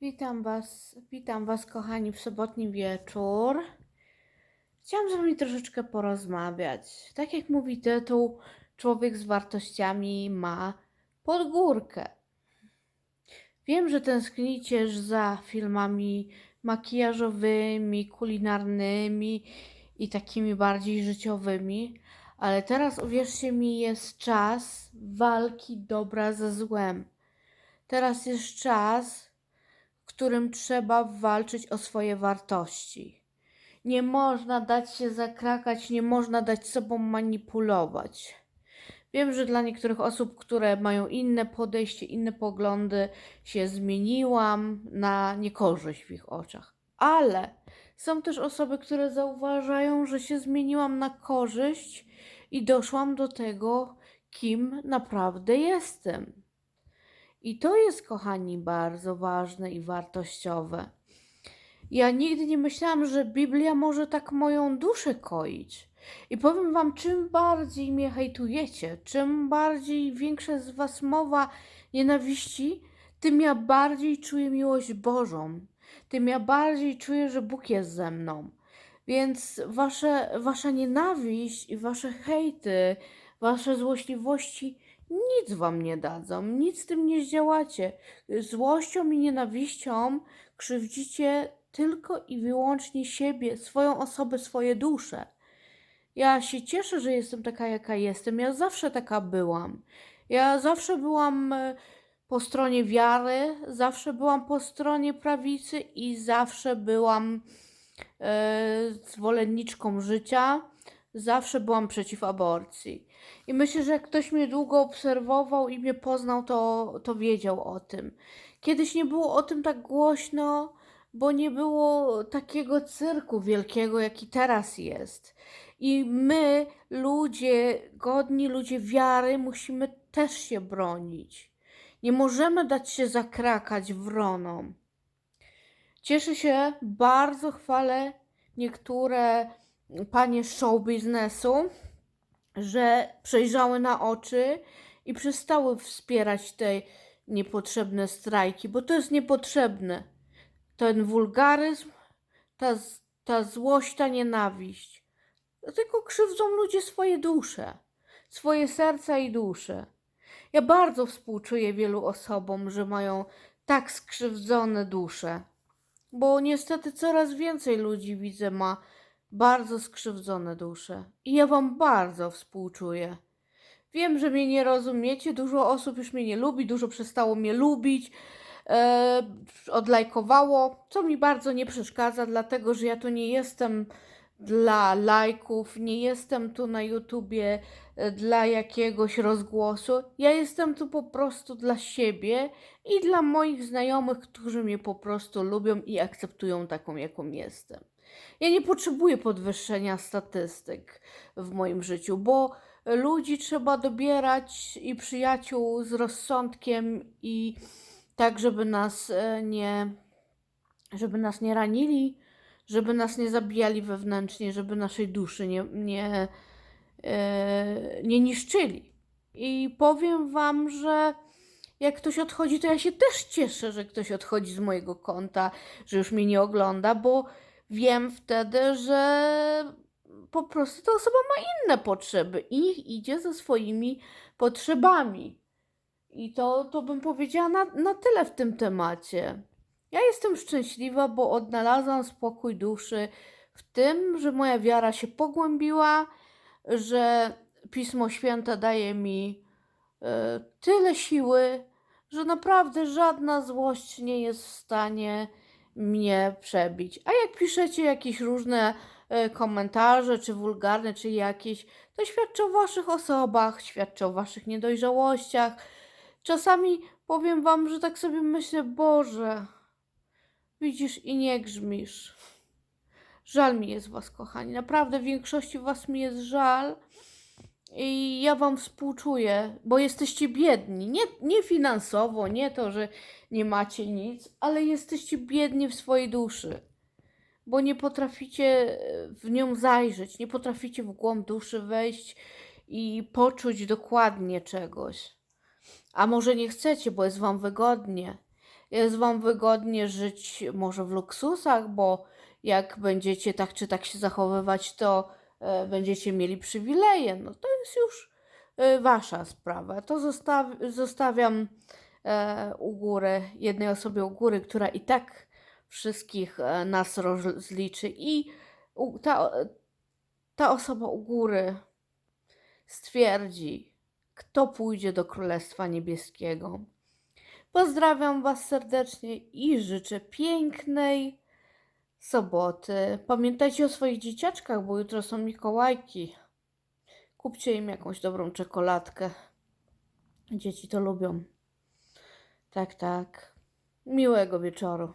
Witam Was, witam Was, kochani, w sobotni wieczór. Chciałam z Wami troszeczkę porozmawiać. Tak jak mówi tytuł, człowiek z wartościami ma podgórkę. Wiem, że tęsknicie za filmami makijażowymi, kulinarnymi i takimi bardziej życiowymi, ale teraz uwierzcie mi, jest czas walki dobra ze złem. Teraz jest czas, którym trzeba walczyć o swoje wartości. Nie można dać się zakrakać, nie można dać sobą manipulować. Wiem, że dla niektórych osób, które mają inne podejście, inne poglądy, się zmieniłam na niekorzyść w ich oczach. Ale są też osoby, które zauważają, że się zmieniłam na korzyść i doszłam do tego, kim naprawdę jestem. I to jest, kochani, bardzo ważne i wartościowe. Ja nigdy nie myślałam, że Biblia może tak moją duszę koić. I powiem wam, czym bardziej mnie hejtujecie, czym bardziej większa z was mowa nienawiści, tym ja bardziej czuję miłość Bożą. Tym ja bardziej czuję, że Bóg jest ze mną. Więc wasze, wasza nienawiść i wasze hejty, wasze złośliwości nic wam nie dadzą, nic z tym nie zdziałacie. Złością i nienawiścią krzywdzicie tylko i wyłącznie siebie, swoją osobę, swoje dusze. Ja się cieszę, że jestem taka, jaka jestem. Ja zawsze taka byłam. Ja zawsze byłam e, po stronie wiary, zawsze byłam po stronie prawicy i zawsze byłam e, zwolenniczką życia. Zawsze byłam przeciw aborcji. I myślę, że jak ktoś mnie długo obserwował i mnie poznał, to, to wiedział o tym. Kiedyś nie było o tym tak głośno, bo nie było takiego cyrku wielkiego, jaki teraz jest. I my, ludzie, godni ludzie wiary, musimy też się bronić. Nie możemy dać się zakrakać wronom. Cieszę się, bardzo chwalę niektóre panie show biznesu, że przejrzały na oczy i przestały wspierać te niepotrzebne strajki, bo to jest niepotrzebne. Ten wulgaryzm, ta, ta złość, ta nienawiść. Tylko krzywdzą ludzie swoje dusze, swoje serca i dusze. Ja bardzo współczuję wielu osobom, że mają tak skrzywdzone dusze, bo niestety coraz więcej ludzi widzę ma bardzo skrzywdzone dusze. I ja wam bardzo współczuję. Wiem, że mnie nie rozumiecie, dużo osób już mnie nie lubi, dużo przestało mnie lubić, e, odlajkowało, co mi bardzo nie przeszkadza, dlatego że ja tu nie jestem dla lajków, nie jestem tu na YouTubie e, dla jakiegoś rozgłosu. Ja jestem tu po prostu dla siebie i dla moich znajomych, którzy mnie po prostu lubią i akceptują taką, jaką jestem. Ja nie potrzebuję podwyższenia statystyk w moim życiu, bo ludzi trzeba dobierać i przyjaciół z rozsądkiem i tak, żeby nas e, nie, żeby nas nie ranili, żeby nas nie zabijali wewnętrznie, żeby naszej duszy nie, nie, e, nie niszczyli. I powiem Wam, że jak ktoś odchodzi, to ja się też cieszę, że ktoś odchodzi z mojego konta, że już mnie nie ogląda, bo wiem wtedy, że po prostu ta osoba ma inne potrzeby i niech idzie ze swoimi potrzebami. I to, to bym powiedziała na, na tyle w tym temacie. Ja jestem szczęśliwa, bo odnalazłam spokój duszy w tym, że moja wiara się pogłębiła, że Pismo Święte daje mi e, tyle siły, że naprawdę żadna złość nie jest w stanie mnie przebić. A jak piszecie jakieś różne e, komentarze, czy wulgarne, czy jakieś, to świadczy o waszych osobach, świadczy o waszych niedojrzałościach. Czasami powiem wam, że tak sobie myślę, Boże, widzisz i nie grzmisz. Żal mi jest was, kochani. Naprawdę większości was mi jest żal. I ja wam współczuję, bo jesteście biedni. Nie, nie finansowo, nie to, że nie macie nic, ale jesteście biedni w swojej duszy. Bo nie potraficie e, w nią zajrzeć, nie potraficie w głąb duszy wejść i poczuć dokładnie czegoś. A może nie chcecie, bo jest wam wygodnie. jest Wam wygodnie żyć może w luksusach, bo jak będziecie tak czy tak się zachowywać, to e, będziecie mieli przywileje. No to jest już e, Wasza sprawa. To zostaw, zostawiam e, u góry, jednej osobie u góry, która i tak wszystkich e, nas rozliczy i u, ta, ta osoba u góry stwierdzi, kto pójdzie do Królestwa Niebieskiego. Pozdrawiam Was serdecznie i życzę pięknej soboty. Pamiętajcie o swoich dzieciaczkach, bo jutro są Mikołajki. Kupcie im jakąś dobrą czekoladkę. Dzieci to lubią. Tak, tak. Miłego wieczoru.